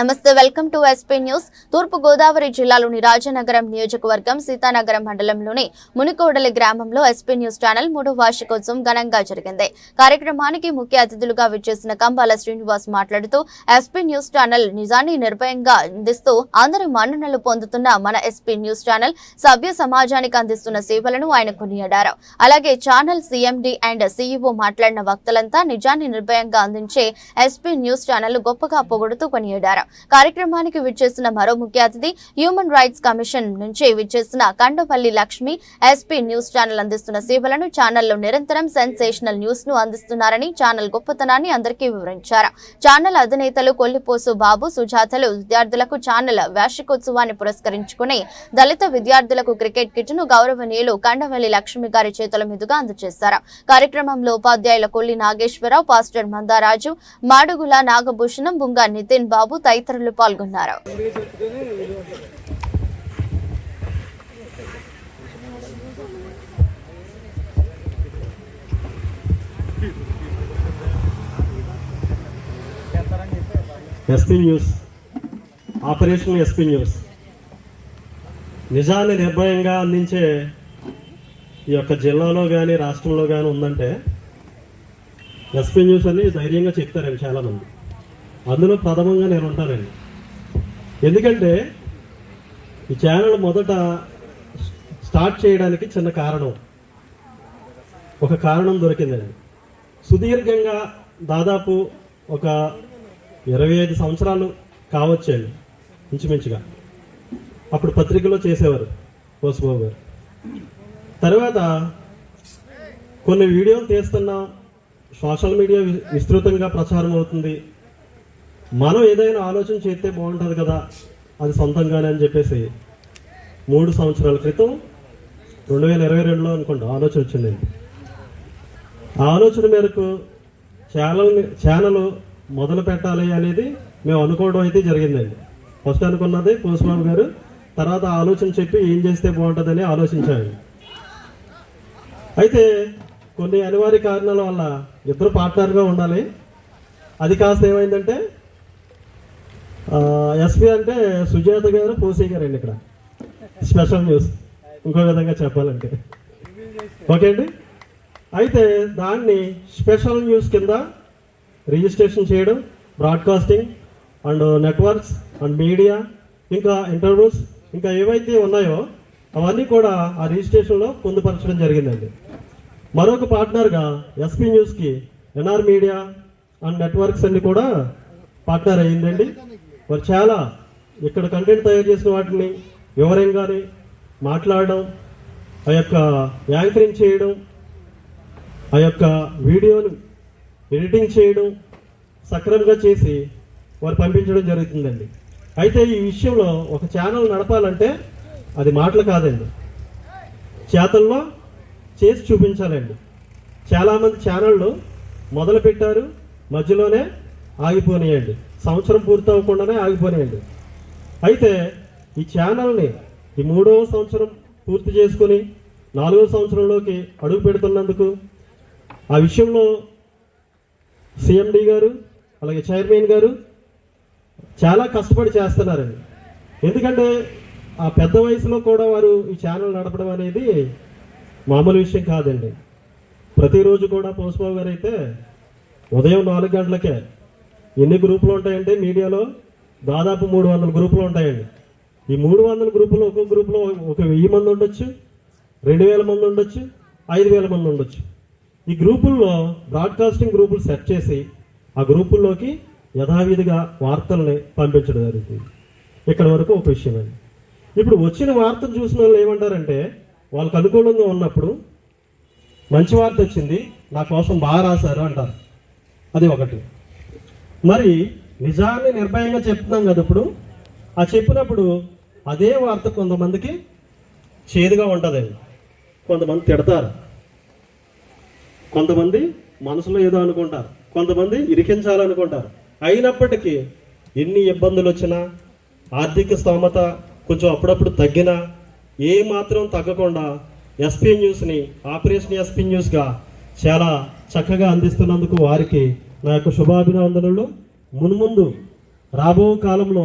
నమస్తే welcome to SP news. తూర్పు గోదావరి జిల్లాలోని రాజనగరం నియోజకవర్గం సీతానగరం మండలంలోని మునికోడలి గ్రామంలో ఎస్పీ న్యూస్ ఛానల్ మూడో వార్షికోత్సవం ఘనంగా జరిగింది. కార్యక్రమానికి ముఖ్య అతిథులుగా విచ్చేసిన కంబాల శ్రీనివాస్ మాట్లాడుతూ ఎస్పీ న్యూస్ ఛానల్ నిజాన్ని నిర్భయంగా అందిస్తూ అందరి మన్ననలు పొందుతున్న మన ఎస్పీ న్యూస్ ఛానల్ సభ్య సమాజానికి అందిస్తున్న సేవలను ఆయన కొనియాడారు. అలాగే ఛానల్ సీఎండీ అండ్ సీఈఓ మాట్లాడిన వక్తలంతా నిజాన్ని నిర్భయంగా అందించే ఎస్పీ న్యూస్ ఛానల్ గొప్పగా పొగుడుతూ కొనియాడారు. కార్యక్రమానికి విచ్చేసిన మరో ముఖ్య అతిథి హ్యూమన్ రైట్స్ కమిషన్ నుంచి విచ్చేసిన Kondapalli Lakshmi SP news channel అందిస్తున్న సేవలను ఛానల్లో నిరంతరం సెన్సేషనల్ న్యూస్ను అందిస్తున్నారని ఛానల్ గొప్పతనాన్ని అందరికీ వివరించారు. ఛానల్ అధినేతలు కొల్లిపోసు బాబు సుజాతలు విద్యార్థులకు ఛానల్ వార్షికోత్సవాన్ని పురస్కరించుకుని దళిత విద్యార్థులకు క్రికెట్ కిట్ను గౌరవనీయులు కండవల్లి లక్ష్మి గారి చేతుల మీదుగా అందజేశారు. కార్యక్రమంలో ఉపాధ్యాయుల కొల్లి నాగేశ్వరరావు పాస్టర్ మందారాజు మాడుగుల నాగభూషణం బుంగా నితిన్ బాబు తదితరులు పాల్గొన్నారు. SP news operation SP news నిజాన్ని నిర్భయంగా అందించే ఈ యొక్క జిల్లాలో కానీ రాష్ట్రంలో కానీ ఉందంటే ఎస్పీ న్యూస్ అని ధైర్యంగా చెప్తారండి చాలామంది. అందులో ప్రథమంగా నేను ఉంటానండి. ఎందుకంటే ఈ ఛానల్ మొదట స్టార్ట్ చేయడానికి చిన్న కారణం. ఒక కారణం దొరికిందండి. సుదీర్ఘంగా దాదాపు ఒక ఇరవై ఐదు సంవత్సరాలు కావచ్చండి ఇంచుమించుగా. అప్పుడు పత్రికలో చేసేవారు కోసుబాబు గారు తర్వాత కొన్ని వీడియోలు తీస్తున్నాం. సోషల్ మీడియా వి- విస్తృతంగా ప్రచారం అవుతుంది. మనం ఏదైనా ఆలోచన చేస్తే బాగుంటుంది కదా అది సొంతంగానే అని చెప్పేసి మూడు సంవత్సరాల క్రితం రెండు వేల ఇరవై రెండులో అనుకోండి ఆలోచన వచ్చిందండి ఆ ఆలోచన మేరకు ఛానల్ ఛానల్ మొదలు పెట్టాలి అనేది మేము అనుకోవడం అయితే జరిగిందండి. ఫస్ట్ అనుకున్నది కోసుబాబు గారు తర్వాత ఆలోచన చెప్పి ఏం చేస్తే బాగుంటుందని ఆలోచించాడు అయితే కొన్ని అనివార్య కారణాల వల్ల ఇద్దరు పార్ట్నర్గా ఉండాలి. అది కాస్త ఏమైందంటే ఎస్పీ అంటే సుజాత గారు పోసే గారు అండి ఇక్కడ. Special news. ఇంకో విధంగా చెప్పాలంటే. ఓకే అండి? అయితే దాన్ని స్పెషల్ న్యూస్ కింద రిజిస్ట్రేషన్ చేయడం broadcasting and networks and media ఇంకా ఇంటర్వ్యూస్ ఇంకా ఏవైతే ఉన్నాయో అవన్నీ కూడా ఆ రిజిస్ట్రేషన్లో పొందుపరచడం జరిగిందండి. మరొక పార్ట్నర్గా ఎస్పీ న్యూస్కి ఎన్ఆర్ మీడియా అండ్ నెట్వర్క్స్ అన్ని కూడా పార్ట్నర్ అయ్యిందండి. మరి చాలా ఇక్కడ కంటెంట్ తయారు చేసిన వాటిని వివరంగానే మాట్లాడడం ఆ యొక్క యాంకరింగ్ చేయడం ఆ యొక్క వీడియోను ఎడిటింగ్ చేయడం సక్రమంగా చేసి వారు పంపించడం జరుగుతుందండి. అయితే ఈ విషయంలో ఒక ఛానల్ నడపాలంటే అది మాటలు కాదండి. చేతల్లో చేసి చూపించాలండి. చాలామంది ఛానళ్ళు మొదలు పెట్టారు మధ్యలోనే ఆగిపోనియండి. సంవత్సరం పూర్తి అవ్వకుండానే ఆగిపోనియండి అయితే ఈ ఛానల్ని ఈ మూడవ సంవత్సరం పూర్తి చేసుకొని నాలుగవ సంవత్సరంలోకి అడుగు పెడుతున్నందుకు ఆ విషయంలో సిఎండి గారు అలాగే చైర్మన్ గారు చాలా కష్టపడి చేస్తున్నారండి. ఎందుకంటే ఆ పెద్ద వయసులో కూడా వారు ఈ ఛానల్ నడపడం అనేది మామూలు విషయం కాదండి. ప్రతిరోజు కూడా పోస్బాబు గారు అయితే ఉదయం నాలుగు గంటలకే ఎన్ని గ్రూపులు ఉంటాయంటే మీడియాలో? దాదాపు మూడు వందల గ్రూపులు ఉంటాయండి. ఈ మూడు వందల గ్రూపులు ఒక్కొక్క గ్రూపులో ఒక వెయ్యి మంది ఉండొచ్చు రెండు వేల మంది ఉండొచ్చు ఐదు వేల మంది ఉండొచ్చు. ఈ గ్రూపుల్లో బ్రాడ్కాస్టింగ్ గ్రూపులు సెట్ చేసి ఆ గ్రూపుల్లోకి యథావిధిగా వార్తల్ని పంపించడం జరుగుతుంది. ఇక్కడ వరకు ఒక విషయం అండి. ఇప్పుడు వచ్చిన వార్తను చూసిన వాళ్ళు ఏమంటారంటే వాళ్ళకి అనుకూలంగా ఉన్నప్పుడు మంచి వార్త వచ్చింది నా కోసం బాగా రాశారు అంటారు. అది ఒకటి. మరి నిజాన్ని నిర్భయంగా చెప్తున్నాం కదా ఇప్పుడు. ఆ చెప్పినప్పుడు అదే వార్త కొంతమందికి చేదుగా ఉంటుందండి. కొంతమంది తిడతారు. కొంతమంది మనసులో ఏదో అనుకుంటారు. కొంతమంది ఇరికించాలనుకుంటారు. అయినప్పటికీ ఎన్ని ఇబ్బందులు వచ్చినా ఆర్థిక స్తోమత కొంచెం అప్పుడప్పుడు తగ్గినా ఏ మాత్రం తగ్గకుండా ఎస్పీ న్యూస్ని ఆపరేషన్ ఎస్పీ న్యూస్గా చాలా చక్కగా అందిస్తున్నందుకు వారికి నా యొక్క శుభాభినందనలు. మున్ముందు రాబో కాలంలో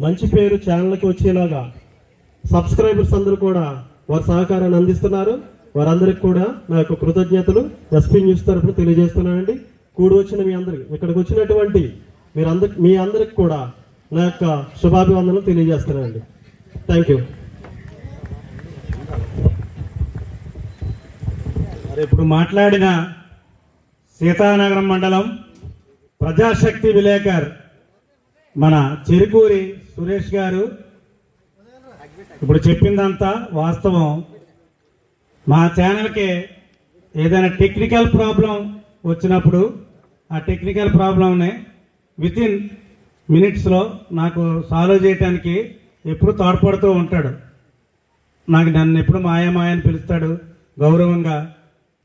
మంచి పేరు ఛానల్కి వచ్చేలాగా సబ్స్క్రైబర్స్ అందరూ కూడా వారి సహకారాన్ని అందిస్తున్నారు. వారందరికి కూడా నా యొక్క కృతజ్ఞతలు. ఎస్పీ న్యూస్ తరఫున తెలియజేస్తున్నానండి. కూడి వచ్చిన మీ అందరికి ఇక్కడికి వచ్చినటువంటి మీరందరి మీ అందరికి కూడా నా యొక్క శుభాభివందనలు తెలియజేస్తున్నానండి. థ్యాంక్ యూ మరి ఇప్పుడు మాట్లాడిన సీతానగరం మండలం ప్రజాశక్తి విలేకర్ మన చెరుకూరి సురేష్ గారు. ఇప్పుడు చెప్పిందంతా వాస్తవం. మా ఛానల్కి ఏదైనా టెక్నికల్ ప్రాబ్లం వచ్చినప్పుడు ఆ టెక్నికల్ ప్రాబ్లంని విత్ ఇన్ మినిట్స్లో నాకు సాల్వ్ చేయడానికి ఎప్పుడు తోడ్పడుతూ ఉంటాడు. నాకు నన్ను ఎప్పుడు మాయ మాయ అని పిలుస్తాడు గౌరవంగా.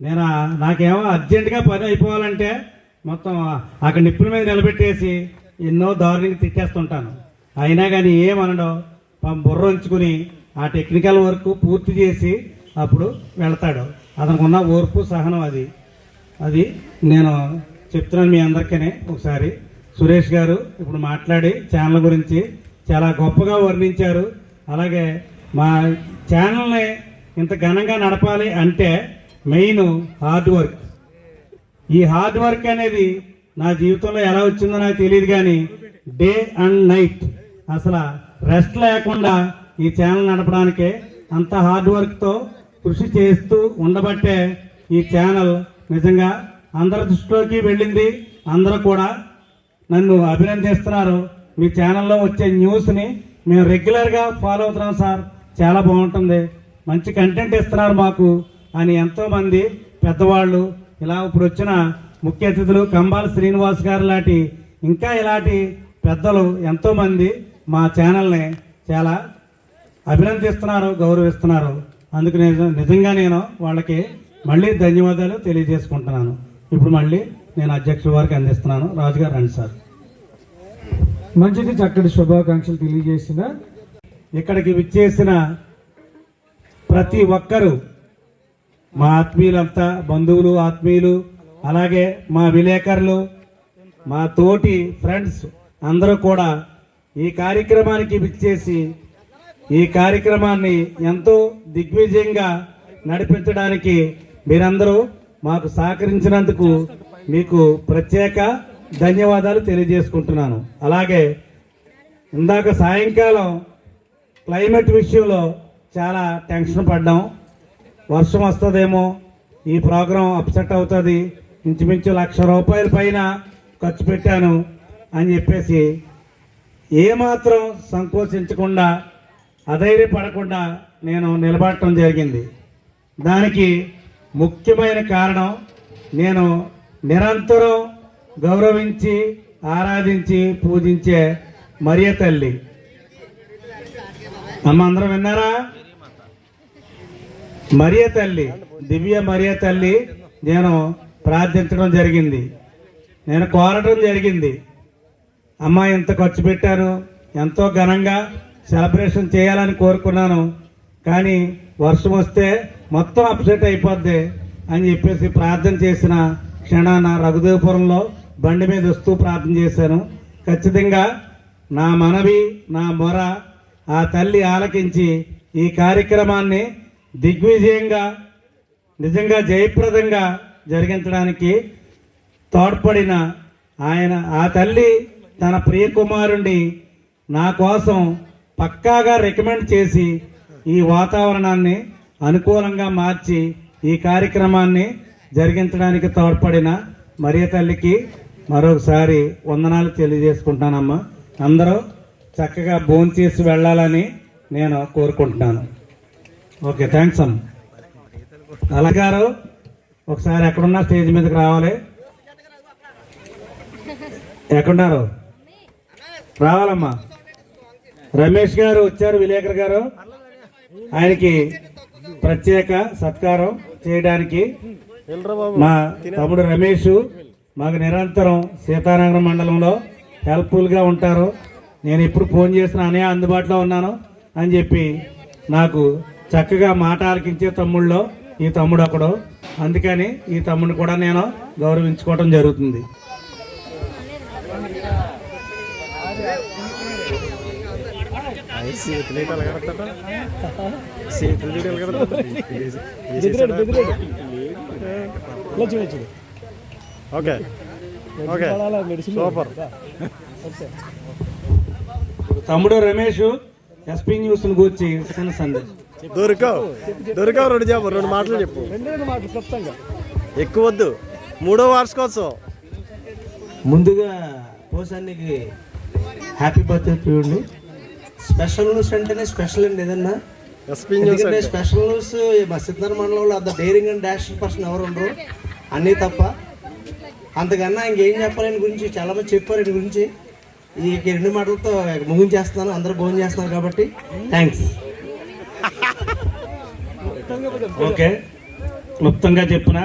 నేను? నాకేమో అర్జెంటుగా పని అయిపోవాలంటే మొత్తం అక్కడ నిప్పుల మీద నిలబెట్టేసి ఎన్నో దారుణంగా తిట్టేస్తుంటాను. అయినా కానీ ఏమనడం? బుర్ర ఉంచుకుని ఆ టెక్నికల్ వర్క్ పూర్తి చేసి అప్పుడు వెళ్తాడు. అతనికి ఉన్న ఓర్పు సహనం అది. అది నేను చెప్తున్నాను మీ అందరికీ ఒకసారి. సురేష్ గారు ఇప్పుడు మాట్లాడి ఛానల్ గురించి చాలా గొప్పగా వర్ణించారు. అలాగే మా ఛానల్ని ఇంత ఘనంగా నడపాలి అంటే మెయిన్ హార్డ్ వర్క్. ఈ హార్డ్ వర్క్ అనేది నా జీవితంలో ఎలా వచ్చిందో నాకు తెలియదు కానీ డే అండ్ నైట్. అసలు రెస్ట్ లేకుండా ఈ ఛానల్ నడపడానికే అంత హార్డ్ వర్క్తో కృషి చేస్తూ ఉండబట్టే ఈ ఛానల్ నిజంగా అందరి దృష్టిలోకి వెళ్ళింది. అందరూ కూడా నన్ను అభినందిస్తున్నారు. మీ ఛానల్లో వచ్చే న్యూస్ని మేము రెగ్యులర్గా ఫాలో అవుతున్నాం సార్. చాలా బాగుంటుంది. మంచి కంటెంట్ ఇస్తున్నారు మాకు. అని ఎంతోమంది పెద్దవాళ్ళు ఇలా ఇప్పుడు వచ్చిన ముఖ్య అతిథులు కంబాల శ్రీనివాస్ గారు లాంటి ఇంకా ఇలాంటి పెద్దలు ఎంతోమంది మా ఛానల్ని చాలా అభినందిస్తున్నారు గౌరవిస్తున్నారు. అందుకు నేను నిజంగా నేను వాళ్ళకి మళ్ళీ ధన్యవాదాలు తెలియజేసుకుంటున్నాను. ఇప్పుడు మళ్ళీ నేను అధ్యక్షుల వారికి అందిస్తున్నాను. రాజుగారు రండి సార్. మంచిది చక్కటి శుభాకాంక్షలు తెలియజేసిన ఇక్కడికి విచ్చేసిన ప్రతి ఒక్కరూ మా ఆత్మీయులంతా బంధువులు ఆత్మీయులు అలాగే మా విలేకరులు మా తోటి ఫ్రెండ్స్ అందరూ కూడా ఈ కార్యక్రమానికి విచ్చేసి ఈ కార్యక్రమాన్ని ఎంతో దిగ్విజయంగా నడిపించడానికి మీరందరూ మాకు సహకరించినందుకు మీకు ప్రత్యేక ధన్యవాదాలు తెలియజేసుకుంటున్నాను. అలాగే ఇందాక సాయంకాలం క్లైమేట్ విషయంలో చాలా టెన్షన్ పడ్డాం. వర్షం వస్తుందేమో ఈ ప్రోగ్రాం అప్సెట్ అవుతుంది ఇంచుమించు లక్ష రూపాయల పైన ఖర్చు పెట్టాను అని చెప్పేసి ఏమాత్రం సంకోచించకుండా అధైర్యపడకుండా నేను నిలబడటం జరిగింది. దానికి ముఖ్యమైన కారణం నేను నిరంతరం గౌరవించి ఆరాధించి పూజించే మరియ తల్లి. అమ్మ అందరం విన్నారా? మరియ తల్లి దివ్య మరియ తల్లి నేను ప్రార్థించడం జరిగింది. నేను కోరటం జరిగింది. అమ్మ ఎంత ఖర్చు పెట్టాను? ఎంతో ఘనంగా సెలబ్రేషన్ చేయాలని కోరుకున్నాను. కానీ వర్షం వస్తే మొత్తం అప్సెట్ అయిపోద్ది అని చెప్పేసి ప్రార్థన చేసిన క్షణాన రఘుదేవపురంలో బండి మీద వస్తూ ప్రార్థన చేశాను. ఖచ్చితంగా నా మనవి నా మొర ఆ తల్లి ఆలకించి ఈ కార్యక్రమాన్ని దిగ్విజయంగా నిజంగా జయప్రదంగా జరిగించడానికి తోడ్పడిన ఆయన ఆ తల్లి తన ప్రియ కుమారుణ్ణి నా కోసం పక్కాగా రికమెండ్ చేసి ఈ వాతావరణాన్ని అనుకూలంగా మార్చి ఈ కార్యక్రమాన్ని జరిగించడానికి తోడ్పడిన మరియ తల్లికి మరొకసారి వందనాలు తెలియజేసుకుంటానమ్మా అందరూ చక్కగా భోంచేసి వెళ్ళాలని నేను కోరుకుంటున్నాను. ఓకే థ్యాంక్స్ అన్న. అలగారు ఒకసారి ఎక్కడున్నా స్టేజ్ మీదకి రావాలి. ఎక్కడున్నారు? రావాలమ్మా. రమేష్ గారు వచ్చారు విలేకరు గారు. ఆయనకి ప్రత్యేక సత్కారం చేయడానికి. మా తమ్ముడు రమేష్ మాకు నిరంతరం సీతానగరం మండలంలో హెల్ప్ఫుల్గా ఉంటారు. నేను ఎప్పుడు ఫోన్ చేసిన అనే అందుబాటులో ఉన్నాను అని చెప్పి నాకు చక్కగా మాట ఆలకించే తమ్ముళ్ళలో ఈ తమ్ముడు ఒకడు. అందుకని ఈ తమ్ముడిని కూడా నేను గౌరవించుకోవడం జరుగుతుంది. ఓకే. ఓకే. సూపర్. తమ్ముడు రమేష్ ఎస్పీ న్యూస్ గురించి చిన్న సందేశం. దొరికావు. దొరికావు రెండు చెప్పు. రెండు మాటలు చెప్పు ఎక్కువ వద్దు. మూడో వార్షికోత్సవం. ముందుగా పోసానికి హ్యాపీ బర్త్డే అండి స్పెషల్ న్యూస్ అంటేనే స్పెషల్ అండి ఏదన్నా? ఎందుకంటే స్పెషల్ న్యూస్ మా సిద్ధార్థ మండలంలో అంత డేరింగ్ అండ్ డాష్ పర్సన్ ఎవరు ఉండరు. అన్నీ తప్ప. అంతకన్నా ఇంకేం చెప్పాలి ఆయన గురించి చాలా మంది చెప్పారు ఆయన గురించి. ఈ రెండు మాటలతో ముగించేస్తున్నాను అందరూ భోజనం చేస్తున్నారు కాబట్టి. Thanks okay. క్లుప్తంగా చెప్పిన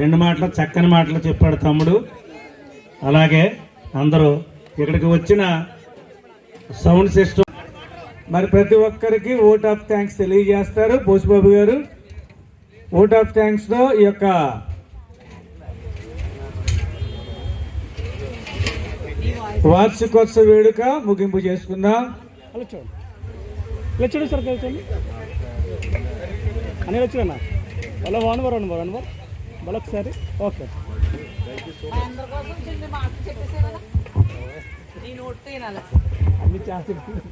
రెండు మాటలు చక్కని మాటలు చెప్పాడు తమ్ముడు. అలాగే అందరూ ఇక్కడికి వచ్చిన సౌండ్ సిస్టమ్. మరి ప్రతి ఒక్కరికి ఓట్ ఆఫ్ థ్యాంక్స్ తెలియజేస్తారు. బోసిబాబు గారు ఓట్ ఆఫ్ థ్యాంక్స్లో ఈ యొక్క వార్షికోత్సవ వేడుక ముగింపు చేసుకుందాం. అని వచ్చినా వాళ్ళ వన్ వర్ వన్ వర్ వన్ మళ్ళీ ఒకసారి. ఓకే.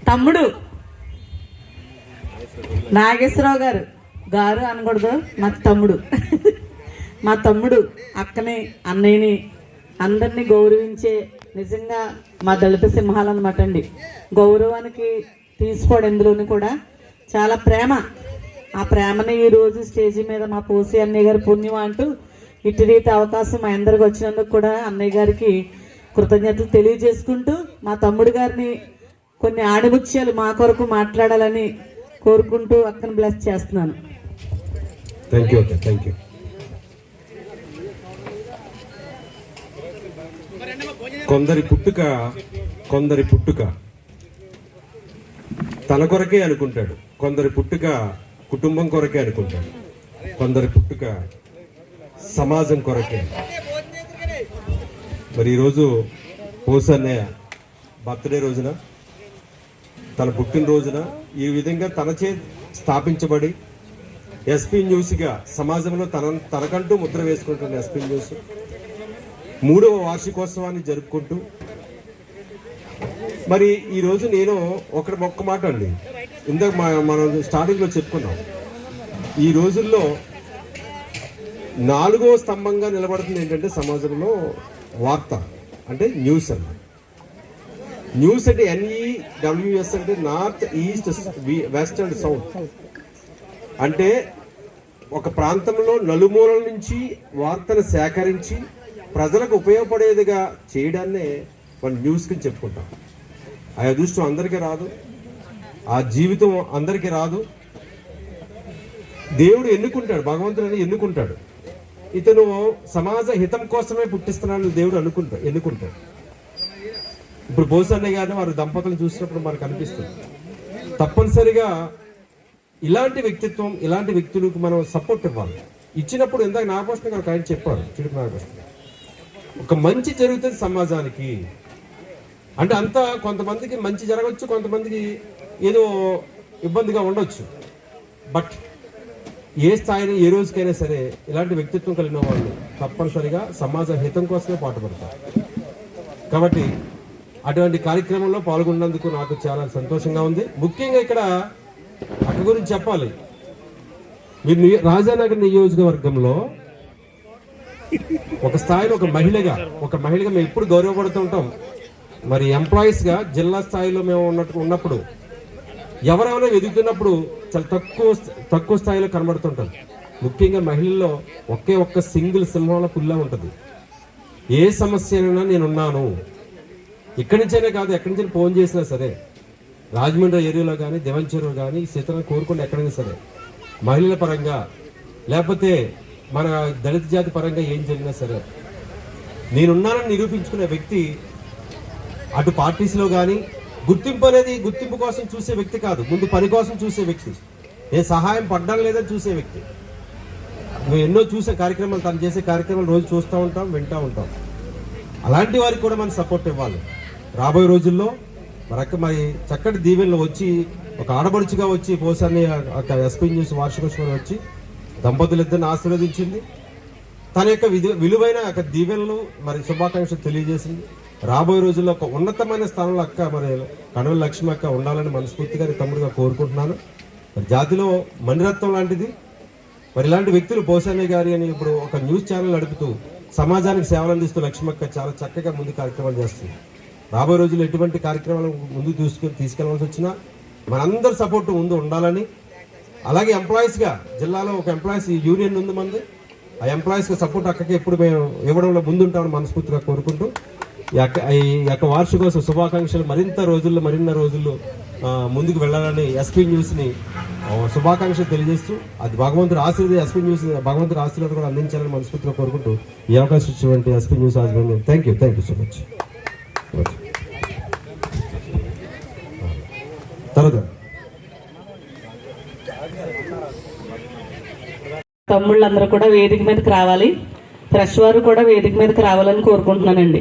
తమ్ముడు. నాగేశ్వరరావు గారు. గారు అనకూడదు. మా తమ్ముడు. మా తమ్ముడు అక్కని అన్నయ్యని అందరినీ గౌరవించే నిజంగా మా దళిత సింహాలు అనమాట అండి. గౌరవానికి తీసుకోవడం ఇందులోని కూడా చాలా ప్రేమ. ఆ ప్రేమని ఈ రోజు స్టేజీ మీద మా పోసి అన్నయ్య గారి పుణ్యం అంటూ ఇటు రీతి అవకాశం మా అందరికి వచ్చినందుకు కూడా అన్నయ్య గారికి కృతజ్ఞతలు తెలియజేసుకుంటూ మా తమ్ముడు గారిని కొన్ని ఆణిముత్యాలు మా కొరకు మాట్లాడాలని కోరుకుంటూ అక్కను బ్లెస్ చేస్తున్నాను. థ్యాంక్ యూ థ్యాంక్ యూ కొందరి పుట్టుక కొందరి పుట్టుక. తన కొరకే అనుకుంటాడు. కొందరి పుట్టుక కుటుంబం కొరకే అనుకుంటారు. కొందరి పుట్టుక సమాజం కొరకే. మరి ఈరోజు పోసన్నయ్య బర్త్డే రోజున తన పుట్టినరోజున ఈ విధంగా తన చే స్థాపించబడి ఎస్పీ న్యూస్గా సమాజంలో తన తనకంటూ ముద్ర వేసుకుంటున్న ఎస్పీ న్యూస్. మూడవ వార్షికోత్సవాన్ని జరుపుకుంటూ. మరి ఈరోజు నేను ఒకటి ఒక్క మాట అండి. ఇందాక మనం స్టార్టింగ్లో చెప్పుకున్నాం. ఈ రోజుల్లో నాలుగో స్తంభంగా నిలబడుతుంది ఏంటంటే సమాజంలో వార్త అంటే న్యూస్ అన్న న్యూస్ అంటే ఎన్ఈ డబ్ల్యూఎస్ అంటే north east west and south. అంటే ఒక ప్రాంతంలో నలుమూలల నుంచి వార్తను సేకరించి ప్రజలకు ఉపయోగపడేదిగా చేయడాన్నే మనం న్యూస్ కింద చెప్పుకుంటాం. ఆ అదృష్టం అందరికీ రాదు. ఆ జీవితం అందరికీ రాదు. దేవుడు ఎన్నుకుంటాడు భగవంతుడు అని ఎన్నుకుంటాడు. ఇతను సమాజ హితం కోసమే పుట్టిస్తున్నాడు దేవుడు అనుకుంటాడు ఎన్నుకుంటాడు. ఇప్పుడు బోసన్న గారిని వారి దంపతులు చూసినప్పుడు మనకు అనిపిస్తుంది. తప్పనిసరిగా ఇలాంటి వ్యక్తిత్వం ఇలాంటి వ్యక్తులకు మనం సపోర్ట్ ఇవ్వాలి. ఇచ్చినప్పుడు ఇందాక నాగభూషణ గారు ఆయన చెప్పారు చిడుకు నాగభూషణ ఒక మంచి జరుగుతుంది సమాజానికి. అంటే అంతా కొంతమందికి మంచి జరగవచ్చు కొంతమందికి ఏదో ఇబ్బందిగా ఉండొచ్చు. బట్ ఏ స్థాయిని ఏ రోజుకైనా సరే ఇలాంటి వ్యక్తిత్వం కలిగిన వాళ్ళు తప్పనిసరిగా సమాజ హితం కోసమే పాటుపడతారు. కాబట్టి అటువంటి కార్యక్రమంలో పాల్గొన్నందుకు నాకు చాలా సంతోషంగా ఉంది. ముఖ్యంగా ఇక్కడ అక్క గురించి చెప్పాలి. మీరు రాజానగర్ నియోజకవర్గంలో ఒక స్థాయిలో ఒక మహిళగా ఒక మహిళగా మేము ఎప్పుడు గౌరవపడుతూ ఉంటాం. మరి ఎంప్లాయీస్గా జిల్లా స్థాయిలో మేము ఉన్నట్టు ఉన్నప్పుడు ఎవరెవరో ఎదుగుతున్నప్పుడు చాలా తక్కువ తక్కువ స్థాయిలో కనబడుతుంటారు. ముఖ్యంగా మహిళల్లో ఒకే ఒక్క సింగిల్ సింహంలో పుల్ల ఉంటుంది. ఏ సమస్యనైనా నేనున్నాను. ఇక్కడి నుంచైనా కాదు ఎక్కడి నుంచి ఫోన్ చేసినా సరే రాజమండ్రి ఏరియాలో కానీ దేవంచెరు కానీ సీతను కోరుకుంటే ఎక్కడైనా సరే మహిళల పరంగా లేకపోతే మన దళిత జాతి పరంగా ఏం జరిగినా సరే నేనున్నానని నిరూపించుకునే వ్యక్తి అటు పార్టీస్లో కానీ గుర్తింపు అనేది గుర్తింపు కోసం చూసే వ్యక్తి కాదు. ముందు పని కోసం చూసే వ్యక్తి. ఏ సహాయం పడ్డం లేదని చూసే వ్యక్తి. మేము ఎన్నో చూసే కార్యక్రమాలు తను చేసే కార్యక్రమాలు రోజు చూస్తూ ఉంటాం వింటూ ఉంటాం. అలాంటి వారికి కూడా మనం సపోర్ట్ ఇవ్వాలి. రాబోయే రోజుల్లో మరొక మరి చక్కటి దీవెనలు వచ్చి ఒక ఆడబడుచుగా వచ్చి పోసాన్ని ఎస్పీ న్యూస్ వార్షికోత్సవం వచ్చి దంపతులిద్దరిని ఆశీర్వదించింది. తన యొక్క విలువైన యొక్క దీవెనలు మరి శుభాకాంక్షలు తెలియజేసింది. రాబోయే రోజుల్లో ఒక ఉన్నతమైన స్థానంలో అక్క మరి కడవల లక్ష్మి అక్క ఉండాలని మనస్ఫూర్తిగా తమ్ముడుగా కోరుకుంటున్నాను. మరి జాతిలో మణిరత్నం లాంటిది. మరి ఇలాంటి వ్యక్తులు పోసానే గారి అని ఇప్పుడు ఒక న్యూస్ ఛానల్ నడుపుతూ సమాజానికి సేవలు అందిస్తూ లక్ష్మక్క చాలా చక్కగా ముందు కార్యక్రమాలు చేస్తుంది. రాబోయే రోజుల్లో ఎటువంటి కార్యక్రమాలు ముందు తీసుకొని తీసుకెళ్ళాల్సి వచ్చినా మనందరి సపోర్ట్ ముందు ఉండాలని. అలాగే ఎంప్లాయీస్గా జిల్లాలో ఒక ఎంప్లాయీస్ యూనియన్ ఉంది మంది. ఆ ఎంప్లాయీస్కి సపోర్ట్ అక్కకి ఎప్పుడు మేము ఇవ్వడంలో ముందుంటామని మనస్ఫూర్తిగా కోరుకుంటూ ఈ యొక్క యొక్క వార్షికోత్సవ శుభాకాంక్షలు మరింత రోజుల్లో మరిన్న రోజుల్లో ముందుకు వెళ్ళాలని ఎస్పీ న్యూస్ని శుభాకాంక్షలు తెలియజేస్తూ అది భగవంతుడు ఆశీర్వాద ఎస్పీ న్యూస్ భగవంతుడు ఆశీర్వాదం కూడా అందించాలని మనస్ఫూర్తిగా కోరుకుంటూ ఈ అవకాశం ఇచ్చినటువంటి SP news husband thank you thank you so much తర్వాత. తమ్ముళ్ళందరూ కూడా వేదిక మీదకి రావాలి. ఫ్రెష్ వారు కూడా వేదిక మీదకి రావాలని కోరుకుంటున్నానండి.